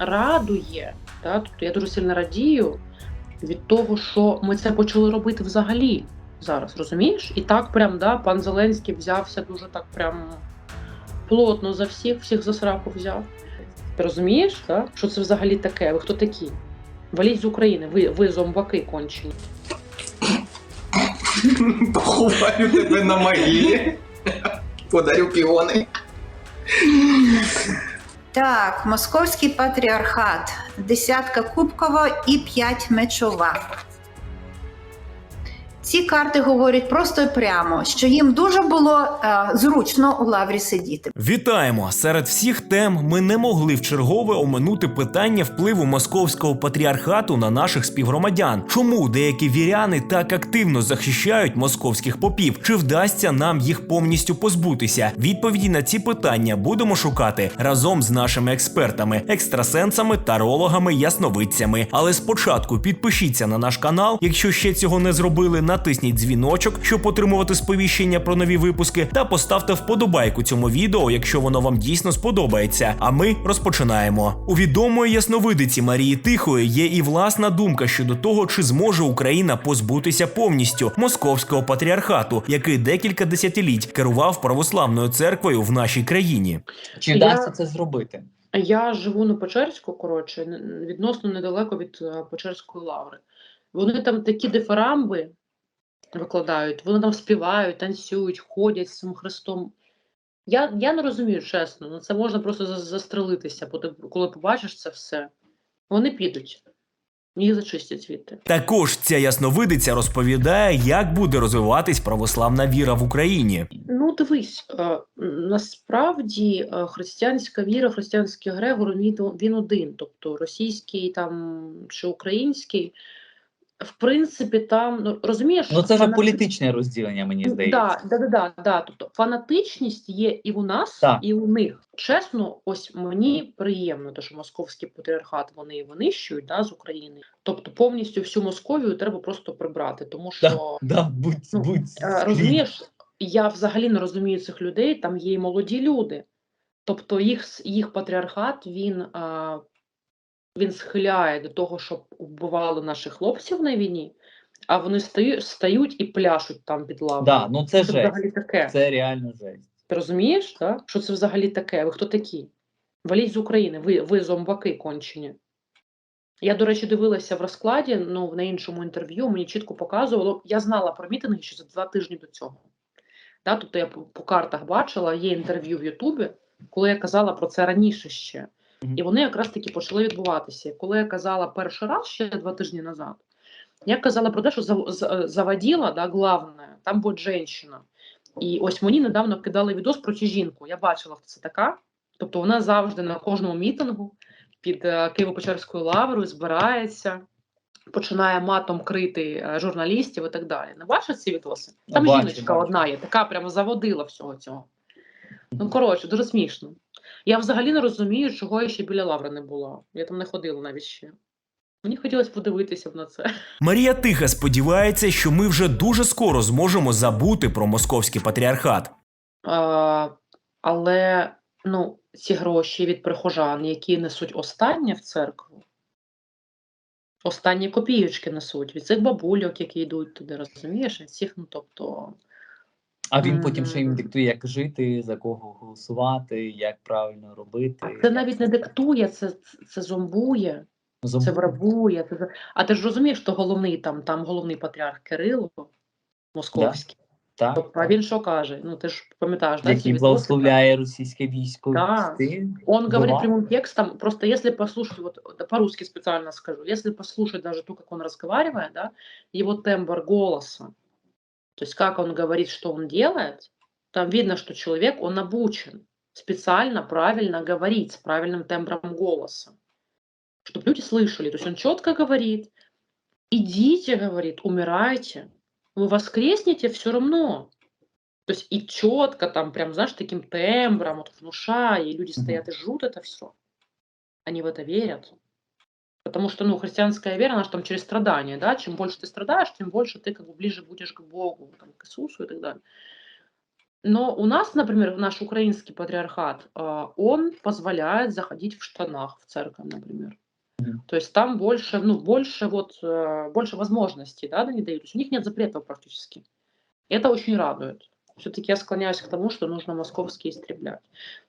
радує. Да? Тобто я дуже сильно радію від того, що ми це почали робити взагалі зараз, розумієш? І так прям, да, пан Зеленський взявся дуже так прям плотно за всіх, всіх за сраку взяв. Ти розумієш, да? що це взагалі таке? Ви хто такі? Валіть з України, ви, ви зомбаки кончені. Поховаю тебе на могилі. Подарю піони. Так, московський патріархат, десятка кубкова і п'ять мечова. Ці карти говорять просто і прямо, що їм дуже було е, зручно у лаврі сидіти. Вітаємо! Серед всіх тем ми не могли в чергове оминути питання впливу московського патріархату на наших співгромадян. Чому деякі віряни так активно захищають московських попів? Чи вдасться нам їх повністю позбутися? Відповіді на ці питання будемо шукати разом з нашими експертами, екстрасенсами, тарологами, ясновидцями. Але спочатку підпишіться на наш канал, якщо ще цього не зробили. Натисніть дзвіночок, щоб отримувати сповіщення про нові випуски, та поставте вподобайку цьому відео, якщо воно вам дійсно сподобається. А ми розпочинаємо. У відомої ясновидиці Марії Тихої є і власна думка щодо того, чи зможе Україна позбутися повністю московського патріархату, який декілька десятиліть керував православною церквою в нашій країні. Чи Я- вдасться це зробити? Я живу на Печерську, коротше, відносно недалеко від е, Печерської лаври. Вони там такі дифарамби викладають, вони там співають, танцюють, ходять з цим Христом. Я, я не розумію, чесно, ну це можна просто за- застрелитися, бо ти- коли побачиш це все. Вони підуть, їх зачистять звідти. Також ця ясновидиця розповідає, як буде розвиватись православна віра в Україні. Ну, дивись, е, насправді е, християнська віра, християнський Грегор, він один, тобто російський там чи український. В принципі, там ну, розумієш, Ну це вже фанати- політичне розділення, мені здається. Да, да, да, да, да. Тобто фанатичність є і у нас, Так. і у них. Чесно, ось мені приємно, те, що московський патріархат вони винищують да, з України. Тобто повністю всю Московію треба просто прибрати, тому що Да, будь, Ну, будь Е. Розумієш, я взагалі не розумію цих людей, там є і молоді люди. Тобто їх, їх патріархат він, а, він схиляє до того, щоб вбивали наших хлопців на війні, а вони стають, стають і пляшуть там під лавою. Да, ну це це жесть. взагалі таке. Це реально жесть. Ти розумієш, так? що це взагалі таке? Ви хто такі? Валіть з України, ви, ви зомбаки кончені. Я, до речі, дивилася в розкладі, ну, на іншому інтерв'ю, мені чітко показувало, я знала про мітинги ще за два тижні до цього. Да? Тобто я по, по картах бачила, є інтерв'ю в Ютубі, коли я казала про це раніше ще. І вони якраз таки почали відбуватися. Коли я казала перший раз, ще два тижні назад, я казала про те, що зав- з- заводіла, да, главне, там буде жінка. І ось мені недавно кидали відос про цю жінку. Я бачила, хто це така. Тобто вона завжди на кожному мітингу під е, Києво-Печерською лаврою збирається, починає матом крити е, журналістів і так далі. Не бачиш ці відоси? Там Бачу, жіночка бачу. одна є, така прямо заводила всього цього. Ну, коротше, дуже смішно. Я взагалі не розумію, чого я ще біля лаври не була. Я там не ходила навіть ще. Мені хотілося подивитися б на це. Марія Тиха сподівається, що ми вже дуже скоро зможемо забути про московський патріархат. А, але ну, ці гроші від прихожан, які несуть останнє в церкву, останні копійочки несуть від цих бабульок, які йдуть туди, розумієш? Від цих, ну тобто. А він потім ще їм диктує, як жити, за кого голосувати, як правильно робити. Це навіть не диктує, це, це зомбує, це Зом- врабує. Це... А ти ж розумієш, що головний там, там головний патріарх Кирило московський. Так, Тобто, а він що каже? Ну ти ж пам'ятаєш, да, Який благословляє російське військо. Ти Он говорит прямым текстом, просто если послушать, вот по-русски специально скажу, если послушать даже то, как он разговаривает, да, его тембр голоса, то есть как он говорит, что он делает, там видно, что человек, он обучен специально правильно говорить с правильным тембром голоса, чтобы люди слышали. То есть он четко говорит, идите, говорит, умирайте, вы воскреснете все равно. То есть и четко там прям, знаешь, таким тембром вот внушая, и люди стоят и жрут это все. Они в это верят. Потому что, ну, христианская вера, она же там через страдания, да, чем больше ты страдаешь, тем больше ты как бы ближе будешь к Богу, там, к Иисусу и так далее. Но у нас, например, наш украинский патриархат, а, он позволяет заходить в штанах в церковь, например. То есть там больше, ну, больше вот, э, больше возможностей, да, они дают. То есть у них нет запретов практически. Это очень радует. Все-таки я склоняюсь к тому, что нужно московские истреблять.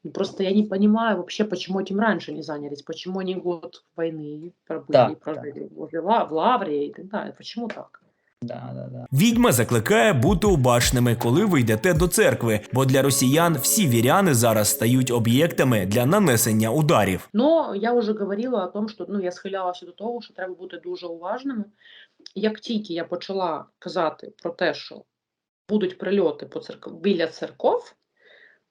Ну, Просто я не понимаю вообще, почему этим раньше не занялись, почему они год войны пробыли, Так, и прожили возле Ла- в Лавре и так далее. Почему так? Да, да, да. Відьма закликає бути обачними, коли ви йдете до церкви, бо для росіян всі віряни зараз стають об'єктами для нанесення ударів. Но я вже говорила о том, що ну, я схилялася до того, що треба бути дуже уважними. Як тільки я почала казати про те, що будуть прильоти по церкв... біля церков,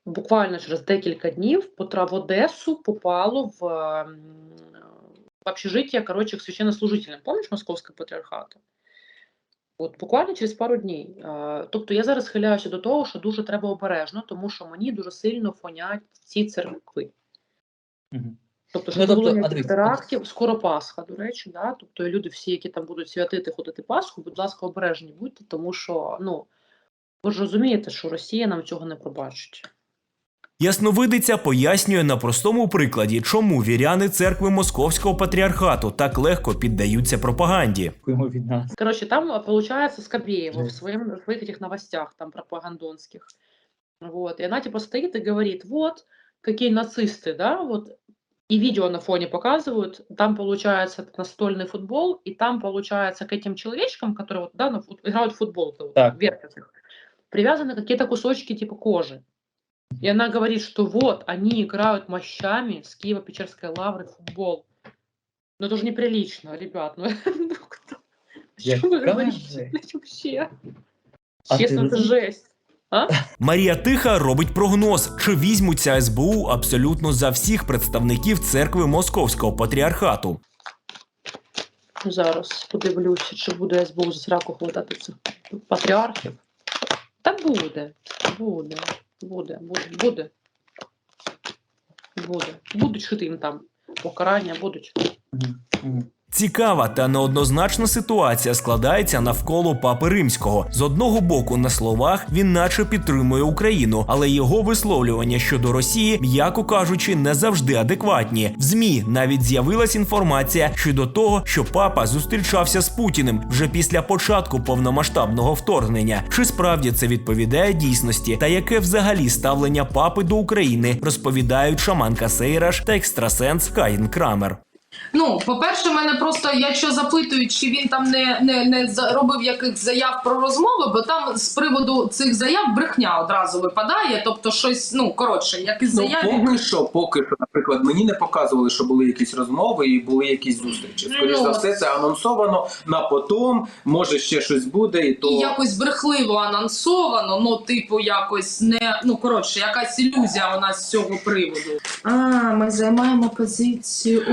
буквально через декілька днів потра в Одесу попало в, ем, в общежитие, короче, к священнослужителям. Помниш Московського патріархату? От буквально через пару днів. Е, Тобто я зараз схиляюся до того, що дуже треба обережно, тому що мені дуже сильно фонять ці церкви. Тобто, Ну, тобто, було а ніяких терактів, скоро Пасха, до речі, да? тобто люди всі, які там будуть святити, ходити Пасху, будь ласка, обережні будьте, тому що, ну, ви ж розумієте, що Росія нам цього не пробачить. Ясновидиця пояснює на простому прикладі, чому віряни церкви Московського патріархату так легко піддаються пропаганді. Дякуємо від нас. Короче, там, а, получается, Скобеева в, Жесть. своем, в своих этих новостях там пропагандонских. Вот. И она типа стоит и говорит, вот, какие нацисты, да, вот. И видео на фоне показывают, там получается настольный футбол, и там получается к этим человечкам, которые вот, да, ну, фут- играют в футбол, то вот, Так. вертят их, привязаны какие-то кусочки типа кожи. И она говорит, что вот, они играют мощами с Киево-Печерской лавры в футбол. Ну это же неприлично, ребят. Ну, ну кто? О чем вы Яка говорите? жесть? блядь, Вообще. А ти Честно, это розум- жесть. Марія Тиха робить прогноз, чи візьмуться СБУ абсолютно за всіх представників церкви Московського патріархату. Зараз подивлюся, чи буде СБУ за сраку хватати цих патріархів. Буде, буде, буде, буде, буде. Буде. Будуть шити їм там покарання, будуть. Мгм. Цікава та неоднозначна ситуація складається навколо папи римського. З одного боку, на словах він наче підтримує Україну, але його висловлювання щодо Росії, м'яко кажучи, не завжди адекватні. В змі навіть з'явилась інформація щодо того, що папа зустрічався з Путіним вже після початку повномасштабного вторгнення. Чи справді це відповідає дійсності? Та яке взагалі ставлення папи до України, розповідають шаманка Сейраш та екстрасенс Каїн Крамер. Ну, по-перше, мене просто, якщо запитують, чи він там не, не, не робив яких заяв про розмови, бо там з приводу цих заяв брехня одразу випадає. Тобто, щось, ну коротше, якісь Ну, заяви. поки що, поки що, наприклад, мені не показували, що були якісь розмови і були якісь зустрічі. Скоріше Ну. за все, це анонсовано на потом, може ще щось буде, і то І якось брехливо анонсовано, ну, типу, якось не ну коротше, якась ілюзія у нас з цього приводу. А, ми займаємо позицію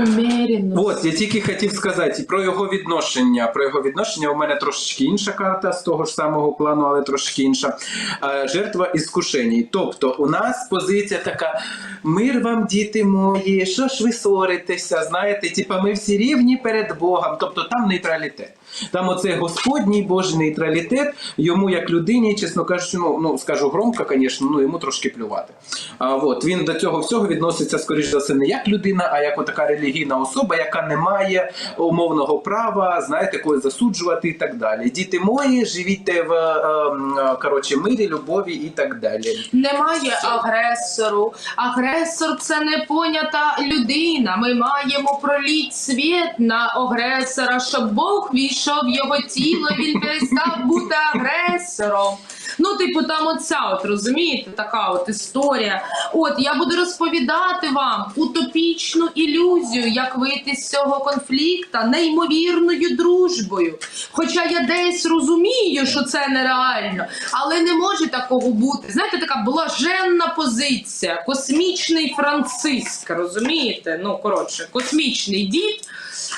уміряності. От я тільки хотів сказати про його відношення. Про його відношення у мене трошечки інша карта з того ж самого плану, але трошки інша. Е, Жертва іскушеній. Тобто, у нас позиція така: мир вам, діти мої, що ж ви ссоритеся? Знаєте, типа ми всі рівні перед Богом. Тобто там нейтралітет. Там оцей Господній Божий нейтралітет, йому як людині, чесно кажучи, ну, ну скажу громко, звісно, ну йому трошки плювати. А от він до цього всього відноситься, скоріш за все, не як людина, а як така релігійна особа, яка не має умовного права, знаєте, когось засуджувати і так далі. Діти мої, живіть в е, е, коротше, мирі, любові і так далі. Немає агресору. Агресор це не понята людина. Ми маємо проліть світ на агресора, щоб Бог війшов в його тіло, він перестав бути агресором. Ну, типу, там оця, от розумієте, така от історія. От я буду розповідати вам утопічну ілюзію, як вийти з цього конфлікта неймовірною дружбою. Хоча я десь розумію, що це нереально, але не може такого бути. Знаєте, така блаженна позиція, космічний Франциск, розумієте? Ну, коротше, космічний дід,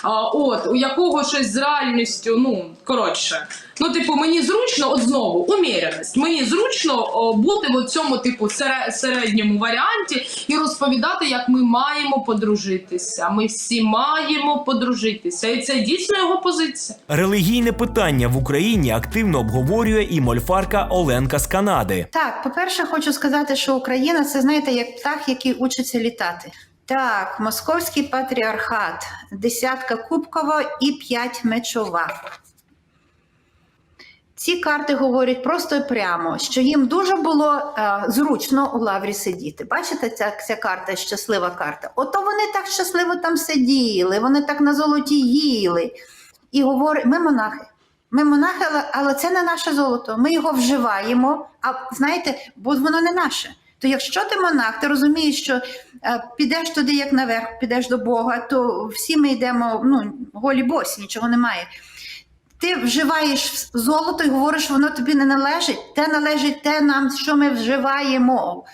а, от, у якого щось з реальністю, ну, коротше. Ну, типу, мені зручно, от знову, уміреність. Мені зручно о, бути в цьому типу сере- середньому варіанті і розповідати, як ми маємо подружитися. Ми всі маємо подружитися, і це дійсно його позиція. Релігійне питання в Україні активно обговорює і мольфарка Оленка з Канади. Так, по-перше, хочу сказати, що Україна це знаєте, як птах, який учиться літати. Так, московський патріархат, десятка кубкова і п'ять мечова. Ці карти говорять просто і прямо, що їм дуже було е, зручно у лаврі сидіти. Бачите, ця, ця карта щаслива карта. Ото вони так щасливо там сиділи, вони так на золоті їли. І говорять, ми монахи. Ми монахи, але це не наше золото. Ми його вживаємо. А знаєте, бо воно не наше. То якщо ти монах, ти розумієш, що е, підеш туди, як наверх, підеш до Бога, то всі ми йдемо ну, голі босі, нічого немає. Ти вживаєш золото і говориш, воно тобі не належить. Те належить те нам, що ми вживаємо.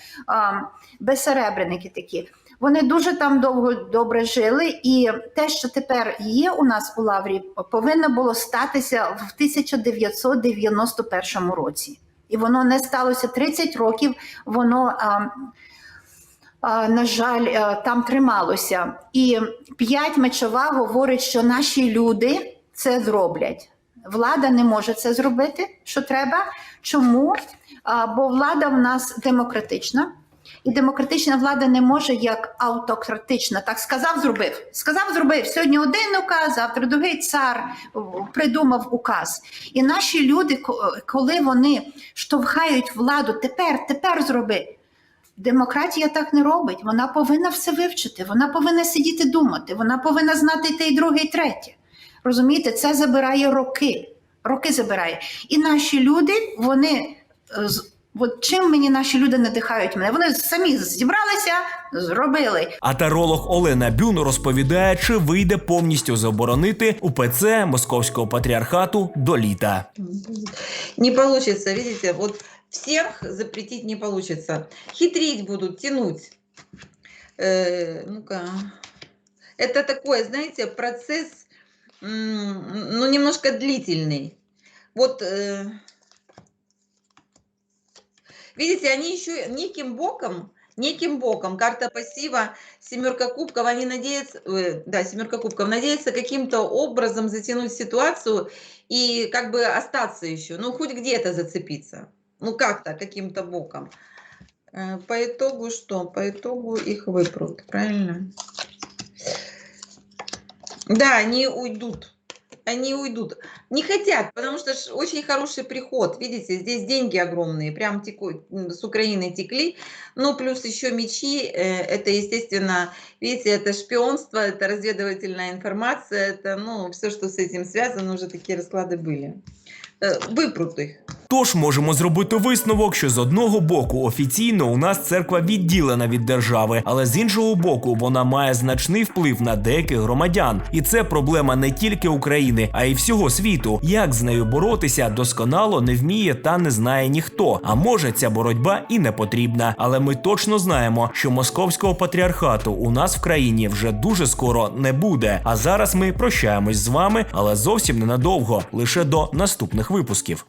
Безсеребреники такі. Вони дуже там довго добре жили, і те, що тепер є у нас у Лаврі, повинно було статися в 1991 році. І воно не сталося 30 років. Воно, а, а, на жаль, а, там трималося. І п'ять мечова говорить, що наші люди це зроблять. Влада не може це зробити, що треба. Чому? А, бо влада в нас демократична. І демократична влада не може як автократична. Так сказав, зробив. Сказав, зробив. Сьогодні один указ, завтра другий цар придумав указ. І наші люди, коли вони штовхають владу, тепер, тепер зроби. Демократія так не робить. Вона повинна все вивчити, вона повинна сидіти думати, вона повинна знати те, і друге, і третє. Розумієте, це забирає роки. Роки забирає. І наші люди, вони е, От чим мені наші люди надихають мене? Вони самі зібралися, зробили. А таролог Олена Бюн розповідає, чи вийде повністю заборонити УПЦ Московського патріархату до літа. Не получится, видите, вот всех запретить не получится. Хитрить будут, тянуть. Э, ну-ка. Это такой, знаете, процесс, м, ну, немножко длительный. Вот, э, видите, они еще неким боком, неким боком, карта пассива, семерка кубков, они надеются, э, да, семерка кубков, надеются каким-то образом затянуть ситуацию и как бы остаться еще, ну, хоть где-то зацепиться, ну, как-то, каким-то боком. Э, По итогу что? По итогу их выпрут, правильно? Да, они уйдут. Они уйдут. Не хотят, потому что очень хороший приход. Видите, здесь деньги огромные, прям теку- с Украины текли. Ну, плюс еще мечи. э, Это, естественно, видите, это шпионство, это разведывательная информация. Это, ну, все, что с этим связано, уже такие расклады были. Э, Выпрут их. Тож можемо зробити висновок, що з одного боку офіційно у нас церква відділена від держави, але з іншого боку вона має значний вплив на деяких громадян. І це проблема не тільки України, а й всього світу. Як з нею боротися, досконало не вміє та не знає ніхто. А може, ця боротьба і не потрібна. Але ми точно знаємо, що московського патріархату у нас в країні вже дуже скоро не буде. А зараз ми прощаємось з вами, але зовсім ненадовго, лише до наступних випусків.